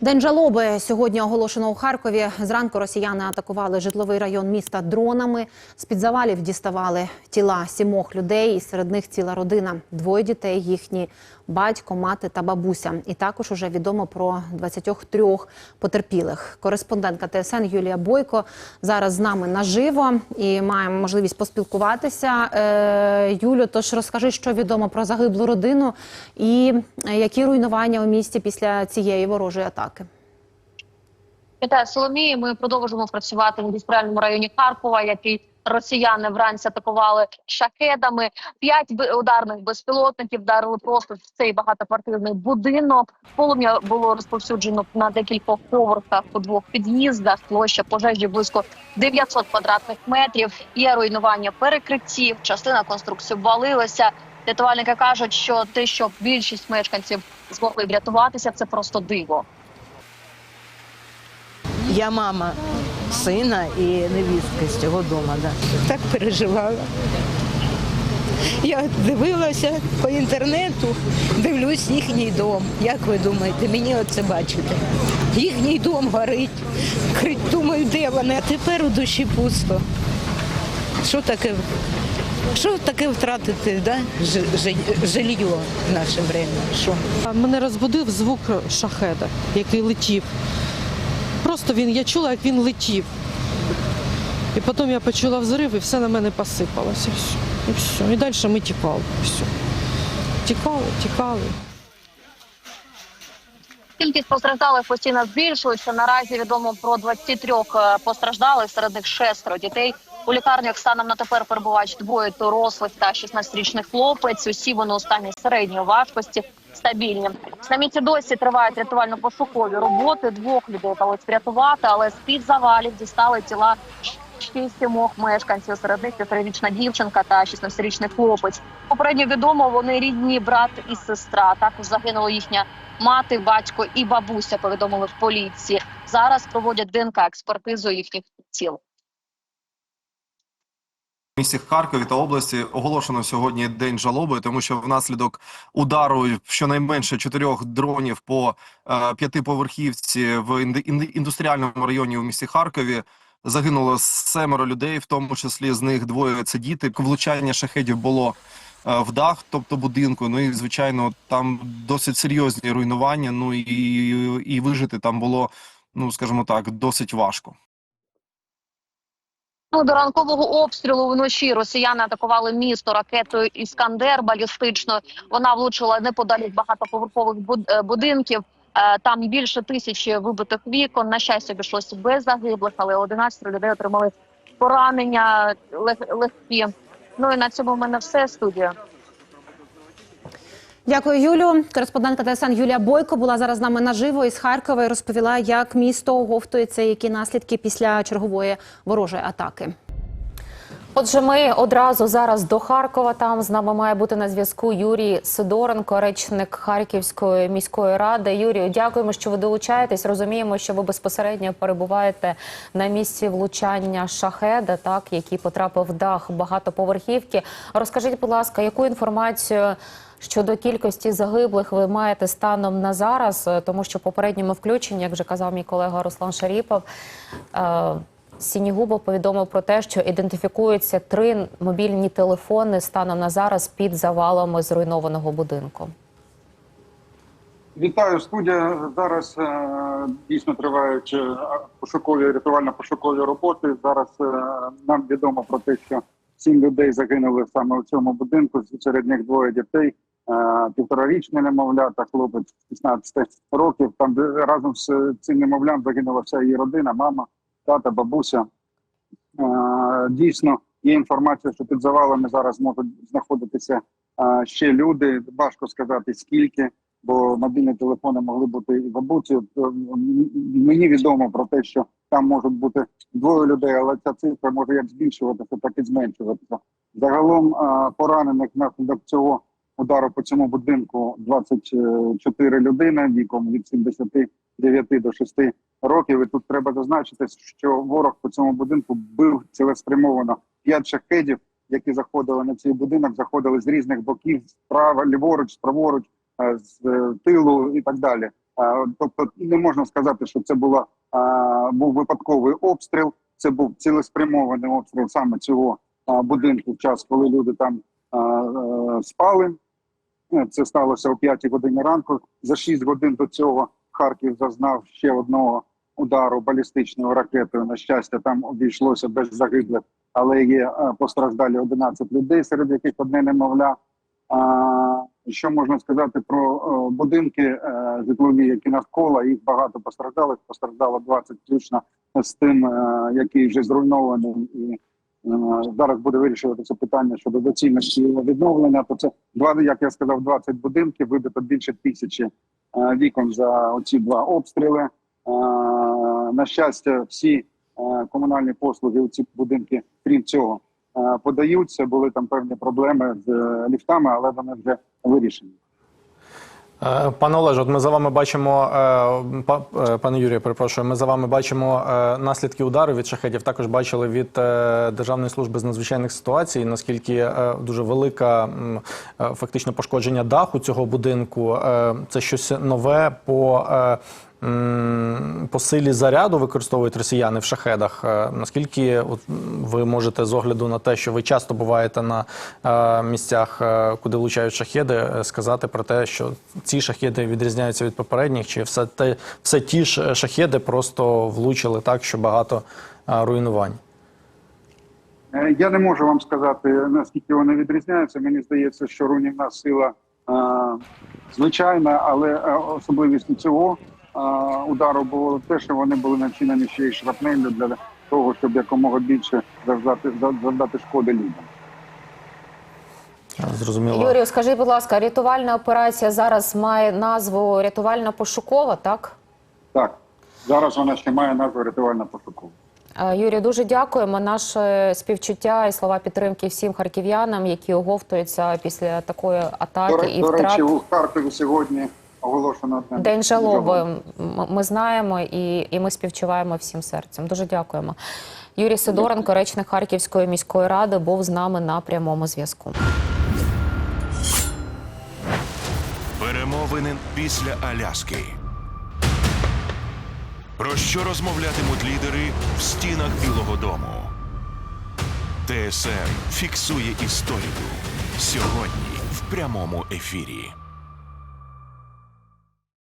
День жалоби сьогодні оголошено у Харкові. Зранку росіяни атакували житловий район міста дронами. З під завалів діставали тіла сімох людей, і серед них ціла родина. Двоє дітей, їхні батько, мати та бабуся. І також уже відомо про 23 потерпілих. Кореспондентка ТСН Юлія Бойко зараз з нами наживо і маємо можливість поспілкуватися. Е, Юлю, тож розкажи, що відомо про загиблу родину і е, які руйнування у місті після цієї ворожої атаки. Вітаю, Соломії. Ми продовжуємо працювати в індустріальному районі Харкова, який росіяни вранці атакували шахедами. П'ять ударних безпілотників вдарили просто в цей багатоквартирний будинок. Полум'я було розповсюджено на декількох поверхах у двох під'їздах. Площа пожежі близько 900 квадратних метрів. Є руйнування перекриттів. Частина конструкції валилася. Рятувальники кажуть, що те, що більшість мешканців змогли врятуватися, це просто диво. Я мама сина і невістки з цього дому. Да. так переживала. Я дивилася по інтернету, дивлюсь їхній дом. Як ви думаєте, мені оце бачите? Їхній дом горить. Думаю, де вони? А тепер у душі пусто. Що таке? Що таке втратити, да? Жилье в наше время? Що? Мене розбудив звук шахеда, який летів. Просто він, я чула, як він летів. І потім я почула взрив, і все на мене посипалося. І все. І, далі ми тікали. Все. Тікали, тікали. Кількість постраждалих постійно збільшується. Наразі відомо про 23 е, постраждалих, серед них шестеро дітей. У лікарнях станом на тепер перебувають двоє дорослих та 16-річний хлопець. Усі вони у стані середньої важкості стабільні. На місці досі тривають рятувально-пошукові роботи. Двох людей вдалося врятувати, але з під завалів дістали тіла ще сімох мешканців. Серед них п'ятирічна дівчинка та 16-річний хлопець. Попередньо відомо, вони рідні брат і сестра. Також загинула їхня мати, батько і бабуся. Повідомили в поліції. Зараз проводять ДНК експертизу їхніх тіл. Місті Харкові та області оголошено сьогодні день жалоби, тому що внаслідок удару щонайменше чотирьох дронів по е, п'ятиповерхівці в індустріальному районі у місті Харкові загинуло семеро людей, в тому числі з них двоє це діти. Влучання шахедів було е, в дах, тобто будинку. Ну і звичайно, там досить серйозні руйнування. Ну і, і вижити там було, ну скажімо так, досить важко. Ну, до ранкового обстрілу вночі росіяни атакували місто ракетою Іскандер балістично. Вона влучила неподалік багатоповерхових е, будинків. Е, Там більше тисячі вибитих вікон. На щастя, обійшлося без загиблих, але 11 людей отримали поранення лег- легкі. Ну і на цьому в мене все студія. Дякую, Юлю. Кореспондентка ТСН Юлія Бойко була зараз з нами наживо із Харкова і розповіла, як місто оговтується, які наслідки після чергової ворожої атаки. Отже, ми одразу зараз до Харкова. Там з нами має бути на зв'язку Юрій Сидоренко, речник Харківської міської ради. Юрію, дякуємо, що ви долучаєтесь. Розуміємо, що ви безпосередньо перебуваєте на місці влучання шахеда, так який потрапив в дах багатоповерхівки. Розкажіть, будь ласка, яку інформацію? Щодо кількості загиблих ви маєте станом на зараз, Е, тому що попередньому включенні, як вже казав мій колега Руслан Шаріпов, е, Сінігубов повідомив про те, що ідентифікуються три мобільні телефони станом на зараз під завалами зруйнованого будинку. Вітаю студія. Зараз е, дійсно тривають пошукові рятувально-пошукові роботи. Зараз нам відомо про те, що сім людей загинули саме у цьому будинку. Серед них двоє дітей, півторарічне немовля та хлопець 16 років. Там разом з цим немовлям загинула вся її родина, мама, тата, бабуся. Е, Дійсно, є інформація, що під завалами зараз можуть знаходитися е, ще люди. Важко сказати скільки бо мобільні телефони могли бути і бабуці. Е, Мені відомо про те, що там можуть бути двоє людей, але ця цифра може як збільшуватися, так і зменшуватися. Загалом е, поранених внаслідок цього удару по цьому будинку 24 людини віком від 79 до 6 років. І тут треба зазначити, що ворог по цьому будинку бив цілеспрямовано 5 шахедів, які заходили на цей будинок, заходили з різних боків, справа, ліворуч, праворуч, е, з е, тилу і так далі. Е, Тобто не можна сказати, що це була був випадковий обстріл. Це був цілеспрямований обстріл саме цього будинку в час, коли люди там спали. Е, Це сталося о 5 годині ранку. За 6 годин до цього Харків зазнав ще одного удару балістичною ракетою. На щастя, там обійшлося без загиблих, але є е, постраждалі 11 людей, серед яких одне немовля. А, що можна сказати про е, будинки житлові, які навколо їх багато постраждалих. Постраждало 20 включно з тим, який вже зруйнований, і зараз буде вирішувати це питання щодо доцільності відновлення. То це два, як я сказав, 20 будинків, вибито більше тисячі е, вікон за оці два обстріли. Е, На щастя, всі е, комунальні послуги у ці будинки, крім цього, е, подаються. Були там певні проблеми з е, ліфтами, але вони вже вирішені. Е, Пане Олеже, от ми за вами бачимо, е, е, пане Юрію, перепрошую, ми за вами бачимо наслідки удару від шахедів. Також бачили від Державної служби з надзвичайних ситуацій, наскільки дуже велика е, фактично пошкодження даху цього будинку. Це щось нове по. По силі заряду використовують росіяни в шахедах. Е, Наскільки ви можете з огляду на те, що ви часто буваєте на е, місцях, е, куди влучають шахеди, сказати про те, що ці шахеди відрізняються від попередніх, чи все те, все ті ж шахеди просто влучили так, що багато руйнувань? Я не можу вам сказати, наскільки вони відрізняються. Мені здається, що руйнівна сила звичайна, але особливістю цього удару було те, що вони були начинені ще й шрапнеллю для того, щоб якомога більше завдати, завдати шкоди людям. Зрозуміло. Юрію, скажіть, будь ласка, рятувальна операція зараз має назву рятувально-пошукова, так? Так, зараз вона ще має назву рятувальна пошукова. Е, Юрію, дуже дякуємо. Наше співчуття і слова підтримки всім харків'янам, які оговтуються після такої атаки ре- і до втрат. речі, у Харкові сьогодні оголошено День жалоби. Ми знаємо і, і ми співчуваємо всім серцем. Дуже дякуємо. Юрій Сидоренко, речник Харківської міської ради, був з нами на прямому зв'язку. Перемовини після Аляски. Про що розмовлятимуть лідери в стінах Білого Дому? ТСН фіксує історію сьогодні в прямому ефірі.